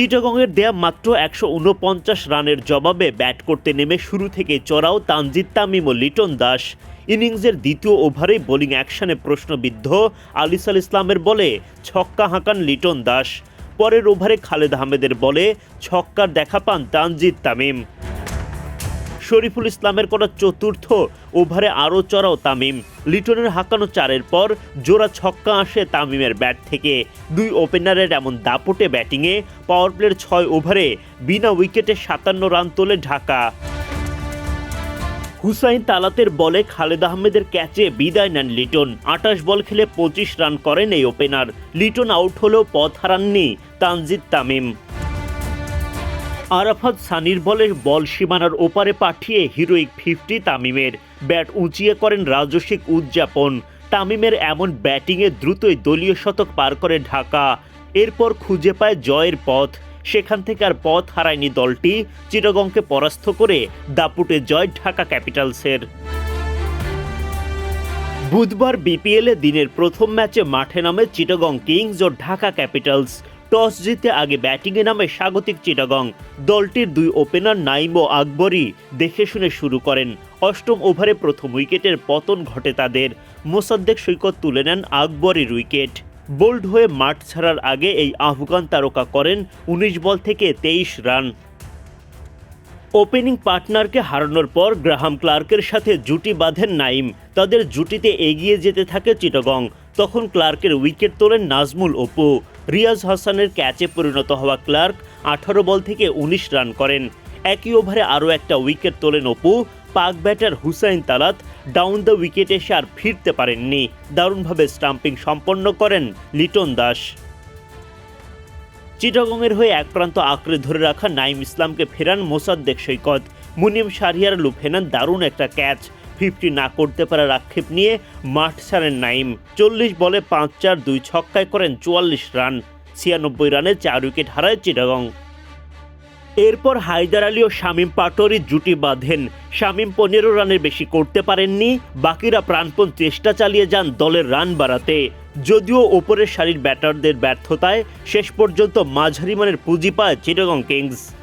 চিটাগংয়ের দেয়া মাত্র একশো উনপঞ্চাশ রানের জবাবে ব্যাট করতে নেমে শুরু থেকে চড়াও তানজিদ তামিম ও লিটন দাস। ইনিংসের দ্বিতীয় ওভারে বোলিং অ্যাকশনে প্রশ্নবিদ্ধ আলিসাল ইসলামের বলে ছক্কা হাঁকান লিটন দাস। পরের ওভারে খালেদ আহমেদের বলে ছক্কার দেখা পান তানজিদ তামিম। শরীফুল ইসলামের করা চতুর্থ ওভারে আরও চড়াও তামিম। লিটনের হাঁকানো চারের পর জোড়া ছক্কা আসে তামিমের ব্যাট থেকে। দুই ওপেনারের এমন দাপটে ব্যাটিংয়ে পাওয়ার প্লের ছয় ওভারে বিনা উইকেটে সাতান্ন রান তোলে ঢাকা। হুসাইন তালাতের বলে খালেদ আহমেদের ক্যাচে বিদায় নেন লিটন। আটাশ বল খেলে পঁচিশ রান করেন এই ওপেনার। লিটন আউট হলেও পথ হারাননি তানজিদ তামিম। আরাফাত সানির বলে বল সীমানার ওপারে পাঠিয়ে হিরোইক ফিফটি তামিমের। ব্যাট উঁচিয়ে করেন রাজস্বিক উদযাপন। তামিমের এমন ব্যাটিংয়ে দ্রুতই দলীয় শতক পার করে ঢাকা। এরপর খুঁজে পায় জয়ের পথ। সেখান থেকে আর পথ হারায়নি দলটি। চিটাগংকে পরাস্ত করে দাপুটে জয় ঢাকা ক্যাপিটালসের। বুধবার বিপিএলে দিনের প্রথম ম্যাচে মাঠে নামে চিটাগং কিংস ও ঢাকা ক্যাপিটালস। টস জিতে আগে ব্যাটিংয়ে নামে স্বাগতিক চিটাগং। দলটির দুই ওপেনার নাইম ও আকবরই দেখে শুনে শুরু করেন। অষ্টম ওভারে প্রথম উইকেটের পতন ঘটে তাদের। মোসাদ্দেক সৈকত তুলে নেন আকবরের উইকেট। বোল্ড হয়ে মাঠ ছাড়ার আগে এই আফগান তারকা করেন উনিশ বল থেকে তেইশ রান। ওপেনিং পার্টনারকে হারানোর পর গ্রাহাম ক্লার্কের সাথে জুটি বাঁধেন নাইম। তাদের জুটিতে এগিয়ে যেতে থাকে চিটগং। তখন ক্লার্কের উইকেট তোলেন নাজমুল অপু। রিয়াজ হাসানের ক্যাচে পরিণত হওয়া ক্লার্ক আঠারো বল থেকে উনিশ রান করেন। একই ওভারে আরও একটা উইকেট তোলেন অপু। পাক batter Hussain Talat down the wicket এসে আর ফিরতে পারেননি। দারুণভাবে স্টাম্পিং সম্পন্ন করেন লিটন দাস। চিটাগংয়ের হয়ে এক প্রান্ত আঁকড়ে ধরে রাখা নাইম ইসলামকে ফেরান মোসাদ্দেক সৈকত। মুনিম সারিয়ার লুফেনান দারুণ একটা ক্যাচ ফিফটি না করতে পারার আক্ষেপ নিয়ে মাঠ ছাড়েন নাইম। চল্লিশ বলে পাঁচ চার, দুই ছক্কায় করেন চুয়াল্লিশ রান। ছিয়ানব্বই রানে চার উইকেট হারায় চিটাগং। এরপর হায়দার আলী ও শামীম পাটোয়ারি জুটি বাঁধেন। শামীম পনেরো রানের বেশি করতে পারেননি। বাকিরা প্রাণপণ চেষ্টা চালিয়ে যান দলের রান বাড়াতে। যদিও ওপরের সারির ব্যাটারদের ব্যর্থতায় শেষ পর্যন্ত মাঝারি মানের পুঁজি পায় চিটাগং কিংস।